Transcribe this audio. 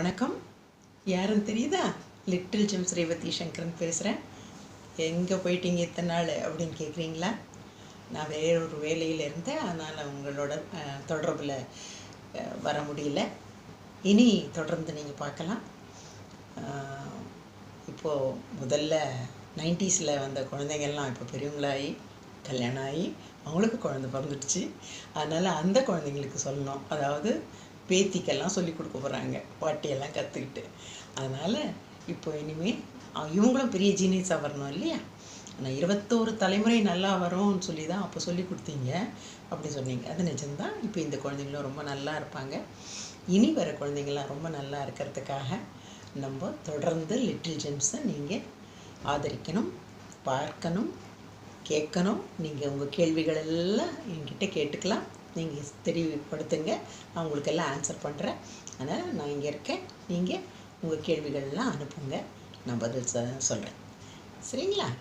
வணக்கம். யாருன்னு தெரியுதா? லிட்டில் ஜெம்ஸ் ரேவதி சங்கரன் பேசுகிறேன் எங்கே போயிட்டீங்க இத்தனை நாள் அப்படின்னு கேட்குறீங்களா நான் வேற ஒரு வேலையில் இருந்தேன். அதனால் உங்களோட தொடர்பில் வர முடியல. இனி தொடர்ந்து நீங்கள் பார்க்கலாம். இப்போது முதல்ல நைன்டிஸில் வந்த குழந்தைங்கள்லாம் இப்போ பெரியவங்களாகி கல்யாணம் ஆகி அவங்களுக்கு குழந்தை பிறந்துடுச்சு. அதனால் அந்த குழந்தைங்களுக்கு சொல்லணும். அதாவது பேத்திக்கெல்லாம் சொல்லி கொடுக்க போகிறாங்க பாட்டியெல்லாம் கற்றுக்கிட்டு அதனால் இப்போ இனிமேல் இவங்களும் பெரிய ஜீனியஸாக வரணும் இல்லையா? ஆனால் இருபத்தோரு தலைமுறை நல்லா வரும்னு சொல்லி தான் அப்போ சொல்லி கொடுத்தீங்க. அப்படி சொன்னீங்க. அது நிஜம்தான். இப்போ இந்த குழந்தைங்களும் ரொம்ப நல்லா இருப்பாங்க. இனி வர குழந்தைங்களாம் ரொம்ப நல்லா இருக்கிறதுக்காக நம்ம தொடர்ந்து லிட்டில் ஜெம்ஸை நீங்கள் ஆதரிக்கணும் பார்க்கணும் கேட்கணும். நீங்கள் உங்கள் கேள்விகள் எல்லாம் என்கிட்ட கேட்டுக்கலாம். நீங்கள் தெரியப்படுத்துங்க நான் உங்களுக்கு எல்லாம் ஆன்சர் பண்ணுறேன் அதனால் நான் இங்கே இருக்கேன். நீங்கள் உங்கள் கேள்விகள்லாம் அனுப்புங்க. நான் பதில் சொல்கிறேன் சரிங்களா?